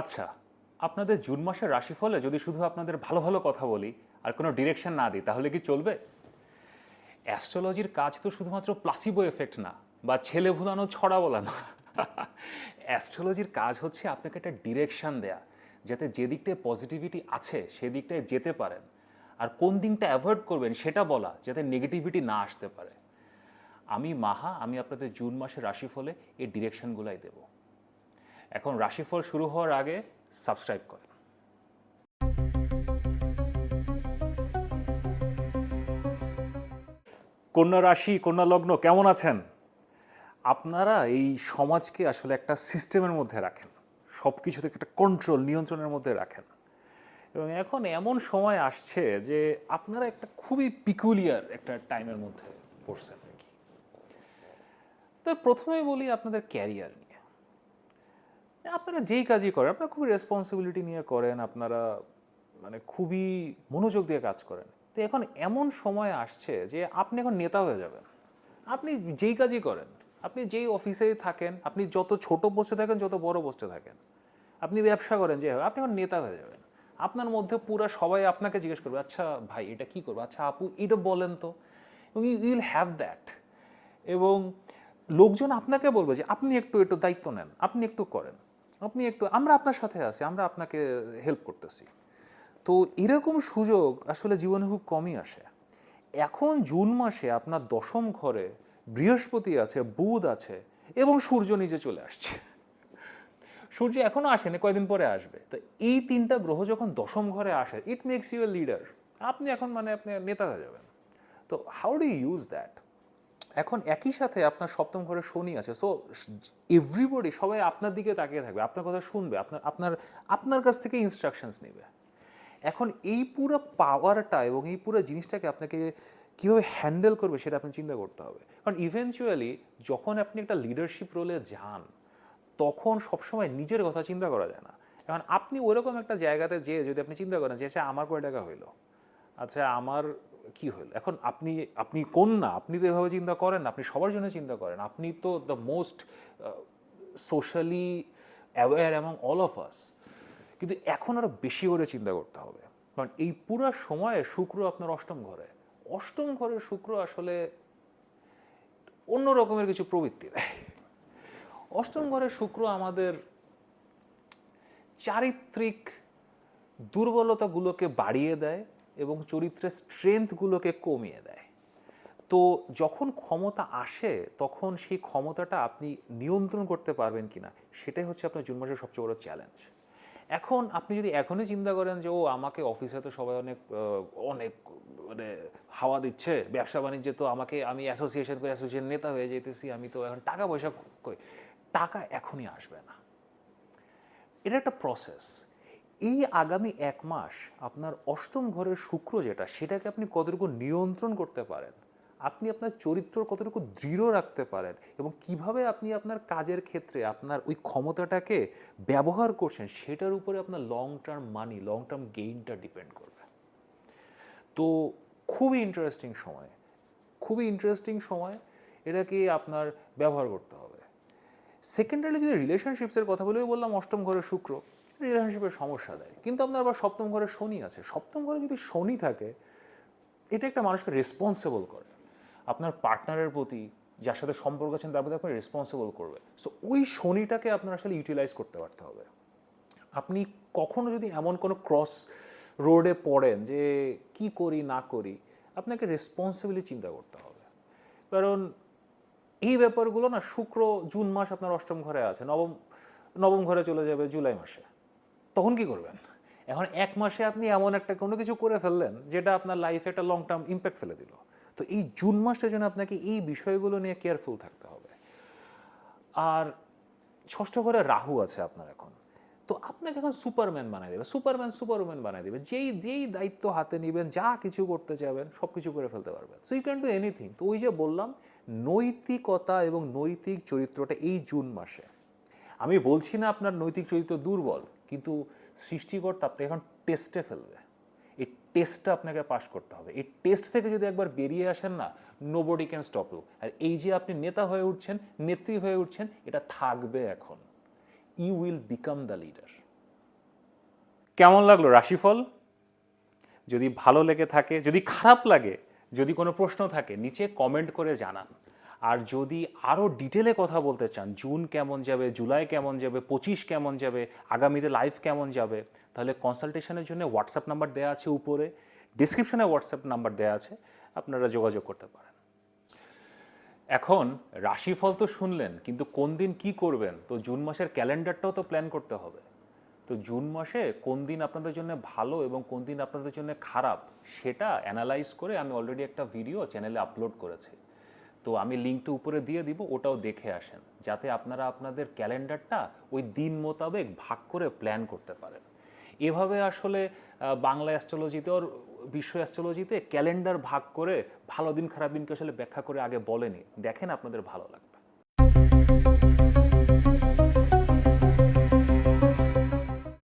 আচ্ছা আপনাদের জুন মাসের রাশিফলে যদি শুধু আপনাদের ভালো ভালো কথা বলি আর কোনো ডিরেকশন না দিই, তাহলে কি চলবে? অ্যাস্ট্রোলজির কাজ তো শুধুমাত্র প্লাসিবো এফেক্ট না, বা ছেলে ভুলানো, ছড়া বলা না অ্যাস্ট্রোলজির কাজ হচ্ছে আপনাকে একটা ডিরেকশান দেয়া, যাতে যে দিকটায় পজিটিভিটি আছে সেদিকটায় যেতে পারেন। আর কোন দিকটা অ্যাভয়েড করবেন সেটা বলা, যাতে নেগেটিভিটি না আসতে পারে। আমি মাহা, আমি আপনাদের জুন মাসের রাশিফলে এই ডিরেকশনগুলাই দেব। এখন রাশিফল শুরু হওয়ার আগে সাবস্ক্রাইব করেন। কন্যা রাশি, কন্যা লগ্ন, কেমন আছেন? আপনারা এই সমাজকে আসলে একটা সিস্টেমের মধ্যে রাখেন। সব কিছু থেকে একটা কন্ট্রোল নিয়ন্ত্রণের মধ্যে রাখেন। এবং এখন এমন সময় আসছে যে আপনারা একটা খুবই পিকুলিয়ার একটা টাইমের মধ্যে পড়ছেন আর কি। তো প্রথমে বলি আপনাদের ক্যারিয়ার নিয়ে। আপনারা যেই কাজই করেন, আপনারা খুবই রেসপন্সিবিলিটি নিয়ে করেন, আপনারা মানে খুবই মনোযোগ দিয়ে কাজ করেন। তো এখন এমন সময় আসছে যে আপনি এখন নেতা হয়ে যাবেন। আপনি যেই কাজই করেন, আপনি যেই অফিসেই থাকেন, আপনি যত ছোট পোস্টে থাকেন, যত বড় পোস্টে থাকেন, আপনি ব্যবসা করেন, যে আপনি এখন নেতা হয়ে যাবেন। আপনার মধ্যে পুরো সবাই আপনাকে জিজ্ঞেস করবে আচ্ছা ভাই, এটা কি করব? আচ্ছা আপু, এটা বলেন তো। এবং ইউ উইল হ্যাভ দ্যাট এবং লোকজন আপনাকে বলবে যে, আপনি একটু একটু দায়িত্ব নেন, আপনি একটু করেন। আপনি একটু, আমরা আপনার সাথে আছি, আমরা আপনাকে হেল্প করতেছি। তো এরকম সুযোগ আসলে জীবনে খুব কমই আসে। এখন জুন মাসে আপনার দশম ঘরে বৃহস্পতি আছে, বুধ আছে এবং সূর্য নিজে চলে আসছে। সূর্য এখনও আসেনি, কয়দিন পরে আসবে। তো এই তিনটা গ্রহ যখন দশম ঘরে আসে it makes you a leader আপনি এখন মানে আপনি নেতা হয়ে যাবেন। তো হাউ ডু ইউজ দ্যাট এখন একই সাথে আপনার সপ্তম ঘরে শনি আছে সো এভরিবডি সবাই আপনার দিকে তাকিয়ে থাকবে, আপনার কথা শুনবে, আপনার আপনার আপনার কাছ থেকে ইনস্ট্রাকশনস নেবে। এখন এই পুরো পাওয়ারটা এবং এই পুরো জিনিসটাকে আপনাকে কীভাবে হ্যান্ডেল করবে সেটা আপনি চিন্তা করতে হবে। কারণ ইভেনচুয়ালি যখন আপনি একটা লিডারশিপ রোলে যান, তখন সবসময় নিজের কথা চিন্তা করা যায় না। এখন আপনি ওইরকম একটা জায়গাতে যেয়ে যদি আপনি চিন্তা করেন যে আচ্ছা আমার কয় টাকা হইল? আচ্ছা আমার কি হলো? এখন আপনি আপনি কোন না? আপনি তো এভাবে চিন্তা করেন, আপনি সবার জন্য চিন্তা করেন। আপনি তো the most socially aware among all of us কিন্তু এখন আরও বেশি করে চিন্তা করতে হবে। কারণ এই পুরো সময়ে শুক্র আপনার অষ্টম ঘরে। অষ্টম ঘরের শুক্র আসলে অন্য রকমের কিছু প্রবৃত্তি দেয় অষ্টম ঘরের শুক্র আমাদের চারিত্রিক দুর্বলতাগুলোকে বাড়িয়ে দেয়। এবং চরিত্রের স্ট্রেংথগুলোকে কমিয়ে দেয়। তো যখন ক্ষমতা আসে, তখন সেই ক্ষমতাটা আপনি নিয়ন্ত্রণ করতে পারবেন কিনা, সেটাই হচ্ছে আপনার জুন মাসের সবচেয়ে বড় চ্যালেঞ্জ এখন আপনি যদি এখনই চিন্তা করেন যে, ও, আমাকে অফিসে তো সবাই অনেক অনেক মানে হাওয়া দিচ্ছে, ব্যবসা বাণিজ্যে তো আমাকে, আমি অ্যাসোসিয়েশন করে অ্যাসোসিয়েশন নেতা হয়ে যেতেছি, আমি তো এখন টাকা পয়সা কই টাকা এখনই আসবে না। এটা একটা প্রসেস এই আগামী এক মাস আপনার অষ্টম ঘরের শুক্র যেটা, সেটাকে আপনি কতটুকু নিয়ন্ত্রণ করতে পারেন? আপনি আপনার চরিত্র কতটুকু দৃঢ় রাখতে পারেন? এবং কীভাবে আপনি আপনার কাজের ক্ষেত্রে আপনার ওই ক্ষমতাটাকে ব্যবহার করছেন, সেটার উপরে আপনার long term money long term গেইনটা depend করবে। তো খুবই ইন্টারেস্টিং সময়। খুবই ইন্টারেস্টিং সময়, এটাকে আপনার ব্যবহার করতে হবে। সেকেন্ডারি যদি রিলেশনশিপসের কথা বলেও বললাম অষ্টম ঘরে শুক্র। রিলেশনশিপের সমস্যা দেয়। কিন্তু আপনার আবার সপ্তম ঘরে শনি আছে। সপ্তম ঘরে যদি শনি থাকে, এটা একটা মানুষকে রেসপন্সিবল করে। আপনার পার্টনারের প্রতি যার সাথে সম্পর্ক আছেন তার প্রতি আপনি রেসপন্সিবল করবে। সো ওই শনিটাকে আপনার আসলে ইউটিলাইজ করতে পারতে হবে। আপনি কখনো যদি এমন কোনো ক্রস রোডে পড়েন যে কি করি, না করি, আপনাকে রেসপন্সিবিলি চিন্তা করতে হবে। কারণ এই ব্যাপারগুলো না, শুক্র, জুন মাস আপনার অষ্টম ঘরে আছে। নবম নবম ঘরে চলে যাবে জুলাই মাসে। তখন কি করবেন? এখন এক মাসে আপনি এমন একটা কোনো কিছু করে ফেললেন, যেটা আপনার লাইফে একটা লং টার্ম ইম্প্যাক্ট ফেলে দিল। তো এই জুন মাসটার জন্য আপনাকে এই বিষয়গুলো নিয়ে কেয়ারফুল থাকতে হবে। আর ষষ্ঠ ঘরে রাহু আছে আপনার এখন। তো আপনাকে এখন সুপারম্যান বানাই দেবে সুপারম্যান সুপার সুপারম্যান বানাই দেবে। যেই যেই দায়িত্ব হাতে নেবেন, যা কিছু করতে চাইবেন সব কিছু করে ফেলতে পারবেন। So you can do anything তো ওই যে বললাম, নৈতিকতা এবং নৈতিক চরিত্রটা এই জুন মাসে। আমি বলছি না আপনার নৈতিক চরিত্র দুর্বল। কিন্তু সৃষ্টিকর্তা আপনাকে এখন টেস্টে ফেলবে। এই টেস্টটা আপনাকে পাশ করতে হবে। এই টেস্ট থেকে যদি একবার বেরিয়ে আসেন না নোবডি ক্যান স্টপ ইউ আর এই যে আপনি নেতা হয়ে উঠছেন, নেত্রী হয়ে উঠছেন, এটা থাকবে এখন। You will become the leader কেমন লাগল রাশিফল? যদি ভালো লেগে থাকে, যদি খারাপ লাগে, যদি কোনো প্রশ্ন থাকে, নিচে কমেন্ট করে জানান। আর যদি আরও ডিটেলে কথা বলতে চান জুন কেমন যাবে জুলাই কেমন যাবে, পঁচিশ কেমন যাবে, আগামীতে লাইফ কেমন যাবে, তাহলে কনসালটেশনের জন্য হোয়াটসঅ্যাপ নাম্বার দেওয়া আছে উপরে ডিসক্রিপশনে হোয়াটসঅ্যাপ নাম্বার দেওয়া আছে, আপনারা যোগাযোগ করতে পারেন। এখন রাশিফল তো শুনলেন, কিন্তু কোন দিন কি করবেন? তো জুন মাসের ক্যালেন্ডারটাও তো প্ল্যান করতে হবে। তো জুন মাসে কোন দিন আপনাদের জন্য ভালো এবং কোন দিন আপনাদের জন্য খারাপ, সেটা অ্যানালাইজ করে আমি অলরেডি একটা ভিডিও চ্যানেলে আপলোড করেছি। তো আমি লিঙ্কটা উপরে দিয়ে দিব, ওটাও দেখে আসেন, যাতে আপনারা আপনাদের ক্যালেন্ডারটা ওই দিন মোতাবেক ভাগ করে প্ল্যান করতে পারেন। এভাবে আসলে বাংলা অ্যাস্ট্রোলজিতে ওর, বিশ্ব অ্যাস্ট্রোলজিতে ক্যালেন্ডার ভাগ করে ভালো দিন, খারাপ দিনকে আসলে ব্যাখ্যা করে আগে বলেনি। দেখেন আপনাদের ভালো লাগবে।